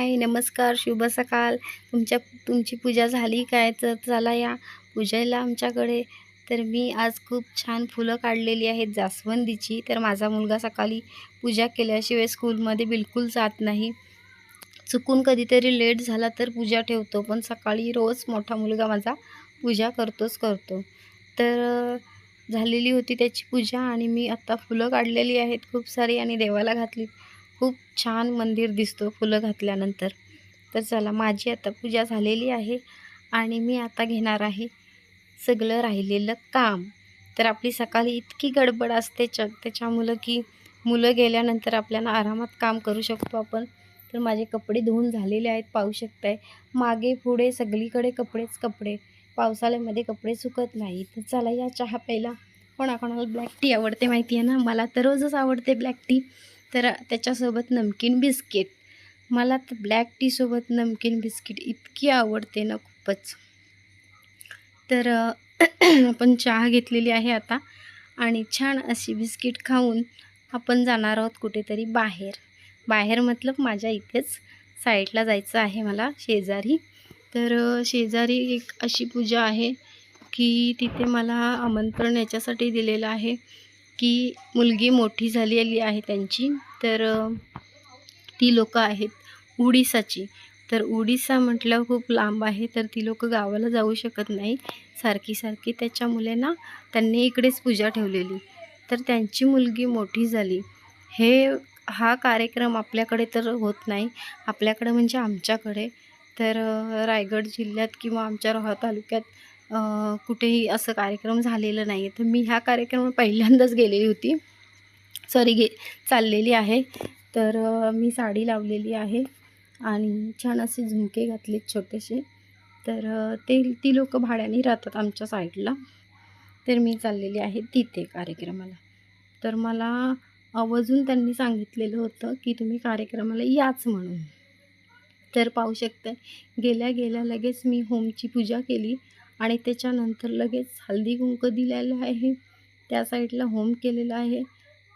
हाय नमस्कार शुभ सकाळ तुमच्या तुमची पूजा झाली काय? तर चला या पूजेला आमच्याकडे. तर मी आज खूप छान फुलं काढलेली आहेत जास्वंदीची. तर माझा मुलगा सकाळी पूजा केल्याशिवाय स्कूलमध्ये बिलकुल जात नाही. चुकून कधीतरी लेट झाला तर पूजा ठेवतो पण सकाळी रोज मोठा मुलगा माझा पूजा करतोच करतो. तर झालेली होती त्याची पूजा आणि मी आत्ता फुलं काढलेली आहेत खूप सारी आणि देवाला घातली खूप छान मंदिर दिसतो फुलं घातल्यानंतर. तर चला माझी आता पूजा झालेली आहे आणि मी आता घेणार आहे सगळं राहिलेलं काम. तर आपली सकाळी इतकी गडबड असते च त्याच्यामुळं की मुलं गेल्यानंतर आपल्याला आरामात काम करू शकतो आपण. तर माझे कपडे धुवून झालेले आहेत पाहू शकताय. मागे पुढे सगळीकडे कपडेच कपडे. पावसाळ्यामध्ये कपडे सुकत नाही. तर चला या चहा प्यायला कोणाकोणाला ब्लॅक टी आवडते माहिती आहे ना? मला तर रोजच आवडते ब्लॅक टी तर त्याच्यासोबत नमकीन बिस्किट. मला तर ब्लॅक टीसोबत नमकीन बिस्किट इतकी आवडते ना खूपच. तर आपण चहा घेतलेली आहे आता आणि छान अशी बिस्किट खाऊन आपण जाणार आहोत कुठेतरी बाहेर. बाहेर मतलब माझ्या इथेच साईडला जायचं आहे मला शेजारी. तर शेजारी एक अशी पूजा आहे की तिथे मला आमंत्रण याच्यासाठी दिलेलं आहे. की मुलगी मोठी झालेली आहे त्यांची तर ती लोकं आहेत उडीसाची. तर उडीसा म्हटलं खूप लांब आहे तर ती लोकं गावाला जाऊ शकत नाही. सारखी सारखी त्याच्यामुळे ना त्यांनी इकडेच पूजा ठेवलेली. तर त्यांची मुलगी मोठी झाली. हे हा कार्यक्रम आपल्याकडे तर होत नाही. आपल्याकडे म्हणजे आमच्याकडे. तर रायगड जिल्ह्यात किंवा आमच्या रोहा तालुक्यात कुठेही असं कार्यक्रम झालेलं नाही आहे तर मी ह्या कार्यक्रमात पहिल्यांदाच गेलेली होती. सॉरी गे चाललेली आहे. तर मी साडी लावलेली आहे आणि छान असे झुमके घातलेत छोटेसे. तर ते ती लोकं भाड्याने राहतात आमच्या साईडला. तर मी चाललेली आहे तिथे कार्यक्रमाला. तर मला आवर्जून त्यांनी सांगितलेलं होतं की तुम्ही कार्यक्रमाला याच म्हणून. तर पाहू शकताय. गेल्या गेल्या लगेच मी होमची पूजा केली. आणि त्याच्यानंतर लगेच हल्दी कुंक दिलेलं आहे. त्या साईडला होम केलेला आहे.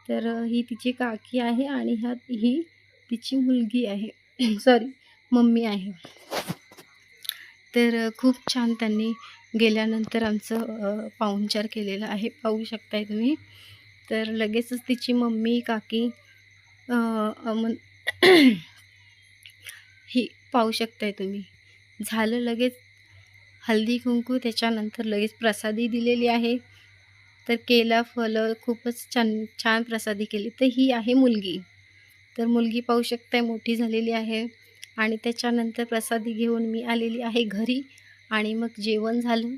तर ही तिची काकी आहे आणि ह्या ही तिची मुलगी आहे. सॉरी मम्मी आहे. तर खूप छान त्यांनी गेल्यानंतर आमचं पाहुणचार केलेला आहे. पाहू शकताय तुम्ही. तर लगेचच तिची मम्मी काकी ही पाहू शकताय तुम्ही. झालं लगेच हल्दी कुंकू त्याच्यानंतर लगेच प्रसादी दिलेली आहे. तर केला फलं खूपच छान छान प्रसादी केली. तर ही आहे मुलगी. तर मुलगी पाहू शकताय मोठी झालेली आहे. आणि त्याच्यानंतर प्रसादी घेऊन मी आलेली आहे घरी. आणि मग जेवण झालं.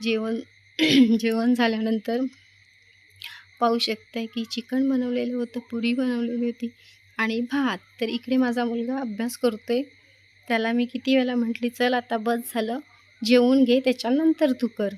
जेवण जेवण झाल्यानंतर पाहू शकताय की चिकन बनवलेलं होतं पुरी बनवलेली होती आणि भात. तर इकडे माझा मुलगा अभ्यास करतोय. त्याला मी किती वेळा म्हटली चल आता बस झालं. जेवून घे त्याच्यानंतर तू कर.